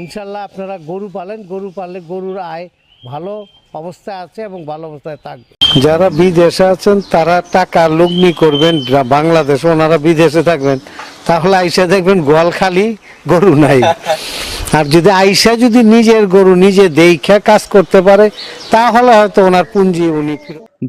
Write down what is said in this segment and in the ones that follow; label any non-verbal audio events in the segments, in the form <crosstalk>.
ইনশাল্লাহ আপনারা গরু পালেন গরু পাললে গরুর আয় ভালো অবস্থায় আছে এবং ভালো অবস্থায় থাকবে। যারা বিদেশে আছেন তারা টাকা লগ্নি করবেন বাংলাদেশে ওনারা বিদেশে থাকবেন। তাহলে আইসা দেখবেন গোয়াল খালি গরু নাই। <laughs> আর যদি আইসা যদি নিজের গরু নিজে দেখা কাজ করতে পারে তাহলে হয়তো ওনার পুঁজি উনি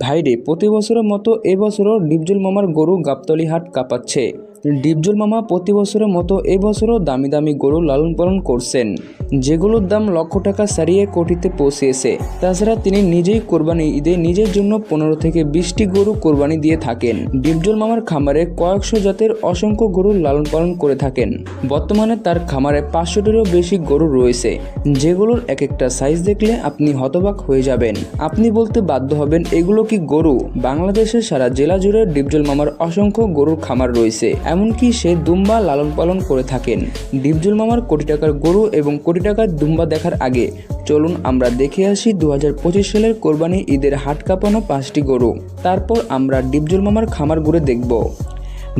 ভাইরে প্রতি বছরের মতো এবছরও ডিপজল মামার গরু গাবতলি হাট কাঁপাচ্ছে। ডিপজল মামা প্রতি বছরের মতো এবছরও দামি দামি গরু লালন পালন করছেন। যেগুলোর দাম লক্ষ টাকা সারিয়ে কোটিতে পৌঁছেছে। তাছাড়া তিনি নিজেই কোরবানি ঈদে নিজের জন্য পনেরো থেকে বিশটি গরু কোরবানি দিয়ে থাকেন। ডিপজল মামার খামারে কয়েকশো জাতের অসংখ্য গরু লালন পালন করে থাকেন। বর্তমানে তার খামারে পাঁচশোটিরও বেশি গরু রয়েছে। যেগুলোর এক একটা সাইজ দেখলে আপনি হতবাক হয়ে যাবেন। আপনি বলতে বাধ্য হবেন, এগুলো কি গরু? বাংলাদেশের সারা জেলা জুড়ে ডিপজল মামার অসংখ্য গরুর খামার রয়েছে। এমনকি সে দুম্বা লালন পালন করে থাকেন। ডিপজুল মামার কোটি টাকার গরু এবং কোটি টাকার দুম্বা দেখার আগে, চলুন আমরা দেখে আসি দু হাজার পঁচিশ সালের কোরবানি ঈদের হাট কাঁপানো পাঁচটি গরু। তারপর আমরা ডিপজুল মামার খামার ঘুরে দেখব।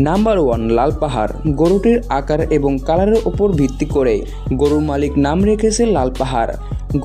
নাম্বার ওয়ান, লাল পাহাড়। গরুটির আকার এবং কালারের ওপর ভিত্তি করে গরুর মালিক নাম রেখেছে লাল পাহাড়।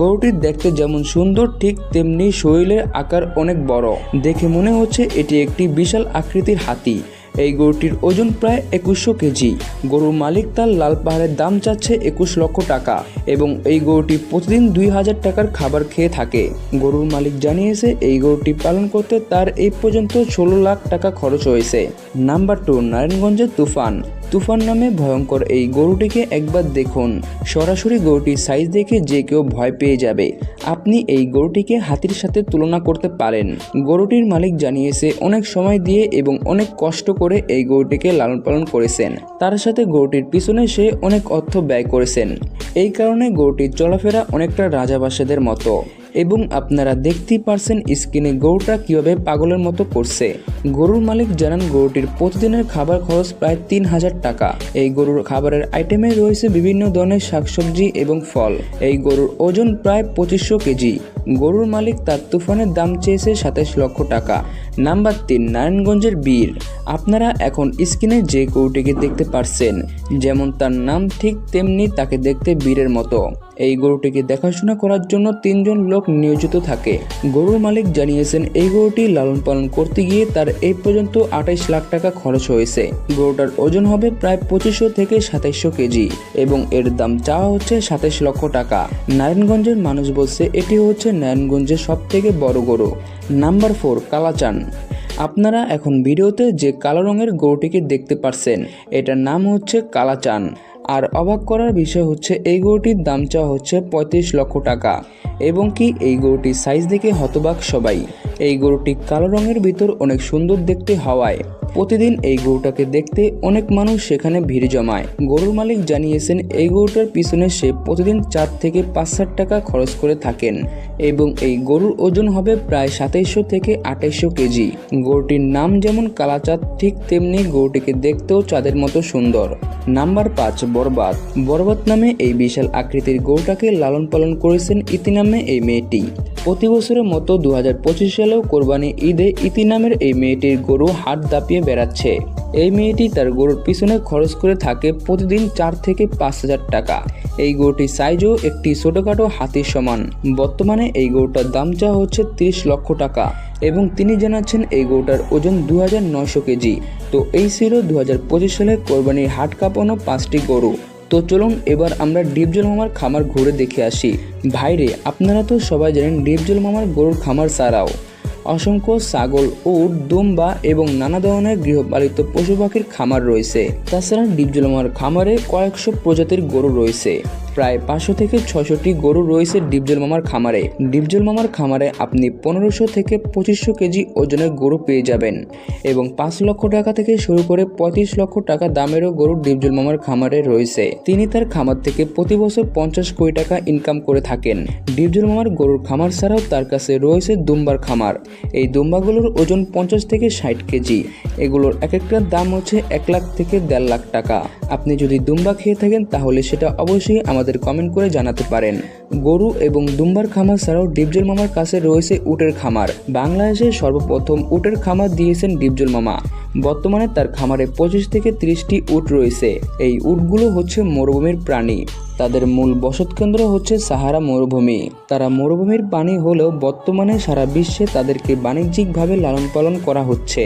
গরুটির দেখতে যেমন সুন্দর, ঠিক তেমনি শরীরের আকার অনেক বড়। দেখে মনে হচ্ছে এটি একটি বিশাল আকৃতির হাতি। এই গরুটির ওজন প্রায় একুশশো কেজি। গরুর মালিক তার লাল পাহাড়ের দাম চাচ্ছে একুশ লক্ষ টাকা এবং এই গরুটি প্রতিদিন দুই হাজার টাকার খাবার খেয়ে থাকে। গরুর মালিক জানিয়েছে, এই গরুটি পালন করতে তার এই পর্যন্ত ষোলো লাখ টাকা খরচ হয়েছে। নাম্বার টু, নারায়ণগঞ্জের তুফান। তুফান নামে ভয়ঙ্কর এই গরুটিকে একবার দেখুন। সরাসরি গরুটির সাইজ দেখে যে কেউ ভয় পেয়ে যাবে। আপনি এই গরুটিকে হাতির সাথে তুলনা করতে পারেন। গরুটির মালিক জানিয়েছে, অনেক সময় দিয়ে এবং অনেক কষ্ট করে এই গরুটিকে লালন পালন করেছেন। তার সাথে গরুটির পিছনে সে অনেক অর্থ ব্যয় করেছেন। এই কারণে গরুটির চলাফেরা অনেকটা রাজাবাসাদের মতো। এবং আপনারা দেখতেই পারছেন স্ক্রিনে গরুটা কীভাবে পাগলের মতো করছে। গরুর মালিক জানান গরুটির প্রতিদিনের খাবার খরচ প্রায় তিন হাজার টাকা। এই গরুর খাবারের আইটেমে রয়েছে বিভিন্ন ধরনের শাকসবজি এবং ফল। এই গরুর ওজন প্রায় পঁচিশশো কেজি। গরুর মালিক তার তুফানের দাম চেয়েছে সাতাশ লক্ষ টাকা। নাম্বার তিন, নারায়ণগঞ্জের বীর। আপনারা এখন স্ক্রিনে যে গরুটিকে দেখতে পারছেন, যেমন তার নাম ঠিক তেমনি তাকে দেখতে বীরের মতো। এই গরুটিকে দেখাশোনা করার জন্য তিনজন লোক নিয়োজিত থাকে। গরুর মালিক জানিয়েছেন, এই গরুটি লালন পালন করতে গিয়ে তার এই পর্যন্ত আঠাইশ লাখ টাকা খরচ হয়েছে। গরুটার ওজন হবে প্রায় পঁচিশশো থেকে সাতাইশশো কেজি এবং এর দাম চাওয়া হচ্ছে সাতাইশ লক্ষ টাকা। নারায়ণগঞ্জের মানুষ বলছে, এটি হচ্ছে নারায়ণগঞ্জের সব থেকে বড় গরু, নাম্বার ফোর কালাচান। আপনারা এখন ভিডিওতে যে কালো রঙের গরুটিকে দেখতে পারছেন, এটার নাম হচ্ছে কালাচান। আর অবাক করার বিষয় হচ্ছে, এই গরুটির দাম চাওয়া হচ্ছে পঁয়ত্রিশ লক্ষ টাকা। এবং কি এই গরুটির সাইজ দেখে হতবাক সবাই। এই গরুটি কালো রঙের ভিতর অনেক সুন্দর দেখতে হওয়ায়। প্রতিদিন এই গরুটাকে দেখতে অনেক মানুষ সেখানে ভিড় জমায়। গরুর মালিক জানিয়েছেন, এই গরুটার পিছনে সে প্রতিদিন চার থেকে পাঁচ হাজার টাকা খরচ করে থাকেন এবং এই গরুর ওজন হবে প্রায় সাতাইশশো থেকে আঠাইশশো কেজি। গরুটির নাম যেমন কালাচাঁদ, ঠিক তেমনি গরুটিকে দেখতেও চাঁদের মতো সুন্দর। নাম্বার পাঁচ, বরবাদ। বরবাদ নামে এই বিশাল আকৃতির গরুটাকে লালন পালন করেছেন ইতি নামে এই মেয়েটি। প্রতি বছরের মতো দু হাজার সালেও কোরবানি ঈদে ইতি নামের এই মেয়েটির গরু হাট দাপিয়ে বেড়াচ্ছে। এই মেয়েটি তার গরুর পিছনে খরচ করে থাকে প্রতিদিন চার থেকে পাঁচ হাজার টাকা। এই গরুটির সাইজও একটি ছোটোখাটো হাতির সমান। বর্তমানে এই গরুটার দাম চাওয়া হচ্ছে তিরিশ লক্ষ টাকা এবং তিনি জানাচ্ছেন এই গরুটার ওজন দু হাজার নয়শো কেজি। তো এই ছিল দু হাজার পঁচিশ সালে কোরবানির হাট কাঁপানো পাঁচটি গরু। তো চলুন এবার আমরা ডিপজল মামার খামার ঘুরে দেখে আসি। ভাইরে, আপনারা তো সবাই জানেন ডিপজল মামার গরুর খামার ছাড়াও অসংখ্য ছাগল, উট, দুম্বা এবং নানা ধরনের গৃহপালিত পশু পাখির খামার রয়েছে। তাছাড়া ডিপজল মামার খামারে কয়েকশো প্রজাতির গরু রয়েছে। প্রায় পাঁচশো থেকে ছশোটি গরু রয়েছে ডিপজল মামার খামারে। ডিপজল মামার খামারে আপনি পনেরোশো থেকে পঁচিশশো কেজি ওজনের গরু পেয়ে যাবেন এবং পাঁচ লক্ষ টাকা থেকে শুরু করে পঁয়ত্রিশ লক্ষ টাকা দামেরও গরু ডিপজল মামার খামারে রয়েছে। তিনি তার খামার থেকে প্রতি বছর পঞ্চাশ কোটি টাকা ইনকাম করে থাকেন। ডিপজল মামার গরুর খামার ছাড়াও তার কাছে রয়েছে দুম্বার খামার। এই দুম্বাগুলোর ওজন পঞ্চাশ থেকে ষাট কেজি। এগুলোর এক একটার দাম হচ্ছে এক লাখ থেকে দেড় লাখ টাকা। আপনি যদি দুম্বা খেয়ে থাকেন তাহলে সেটা অবশ্যই আমাদের কমেন্ট করে জানাতে পারেন। গরু এবং দুম্বার খামার ছাড়াও ডিপজল মামার কাছে রয়েছে উটের খামার। বাংলাদেশে সর্বপ্রথম উটের খামার দিয়েছেন ডিপজল মামা। বর্তমানে তার খামারে পঁচিশ থেকে ত্রিশটি উট রয়েছে। এই উটগুলো হচ্ছে মরুভূমির প্রাণী। তাদের মূল বসতকেন্দ্র হচ্ছে সাহারা মরুভূমি। তারা মরুভূমির পানি হলেও বর্তমানে সারা বিশ্বে তাদেরকে বাণিজ্যিকভাবে লালন পালন করা হচ্ছে।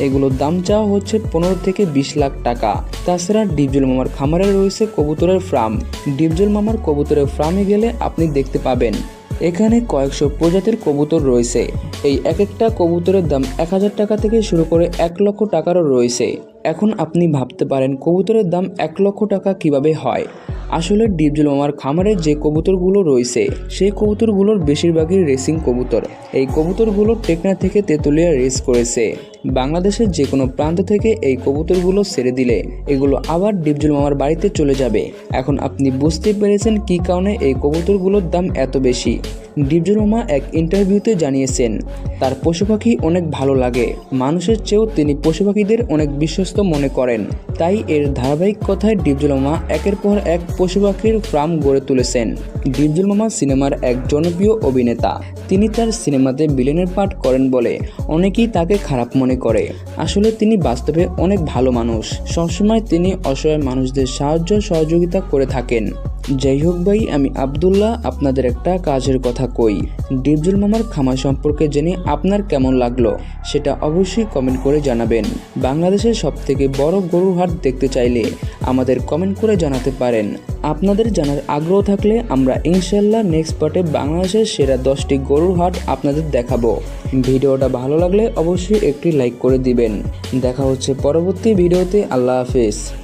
এগুলোর দাম চাওয়া হচ্ছে পনেরো থেকে বিশ লাখ টাকা। তাছাড়া ডিপজল মামার খামারে রয়েছে কবুতরের ফার্ম। ডিপজল মামার কবুতরের ফার্মে গেলে আপনি দেখতে পাবেন। এখানে কয়েকশো প্রজাতির কবুতর রয়েছে। এই এক একটা কবুতরের দাম এক হাজার টাকা থেকে শুরু করে এক লক্ষ টাকারও রয়েছে। এখন আপনি ভাবতে পারেন কবুতরের দাম এক লক্ষ টাকা কীভাবে হয়। আসলে ডিপজল মামার খামারের যে কবুতরগুলো রয়েছে, সেই কবুতরগুলোর বেশিরভাগই রেসিং কবুতর। এই কবুতরগুলো টেকনা থেকে তেঁতুলিয়া রেস করেছে। বাংলাদেশের যে কোনো প্রান্ত থেকে এই কবুতরগুলো ছেড়ে দিলে এগুলো আবার ডিপজুল মামার বাড়িতে চলে যাবে। এখন আপনি বুঝতে পেরেছেন কী কারণে এই কবুতরগুলোর দাম এত বেশি। ডিপজল মামা এক ইন্টারভিউতে জানিয়েছেন, তার পশু পাখি অনেক ভালো লাগে। মানুষের চেয়েও তিনি পশু পাখিদের অনেক বিশ্বস্ত মনে করেন। তাই এর ধারাবাহিক কথায় ডিপজল মামা একের পর এক পশু পাখির ফার্ম গড়ে তুলেছেন। ডিপজল মামা সিনেমার এক জনপ্রিয় অভিনেতা। তিনি তার সিনেমাতে বিলেনের পাঠ করেন বলে। অনেকেই তাকে খারাপ মনে করে। আসলে তিনি বাস্তবে অনেক ভালো মানুষ। সবসময় তিনি অসহায় মানুষদের সাহায্য সহযোগিতা করে থাকেন। যাই হোক ভাই, আমি আবদুল্লাহ, আপনাদের একটা কাজের কথা কই। ডিপজল মামার খামার সম্পর্কে জেনে আপনার কেমন লাগল সেটা অবশ্যই কমেন্ট করে জানাবেন। বাংলাদেশের সব থেকে বড় গরুর হাট দেখতে চাইলে আমাদের কমেন্ট করে জানাতে পারেন। আপনাদের জানার আগ্রহ থাকলে আমরা ইনশাল্লাহ নেক্সট পার্টে বাংলাদেশের সেরা দশটি গরুর হাট আপনাদের দেখাবো। ভিডিওটা ভালো লাগলে অবশ্যই একটি লাইক করে দিবেন। দেখা হচ্ছে পরবর্তী ভিডিওতে। আল্লাহ হাফেজ।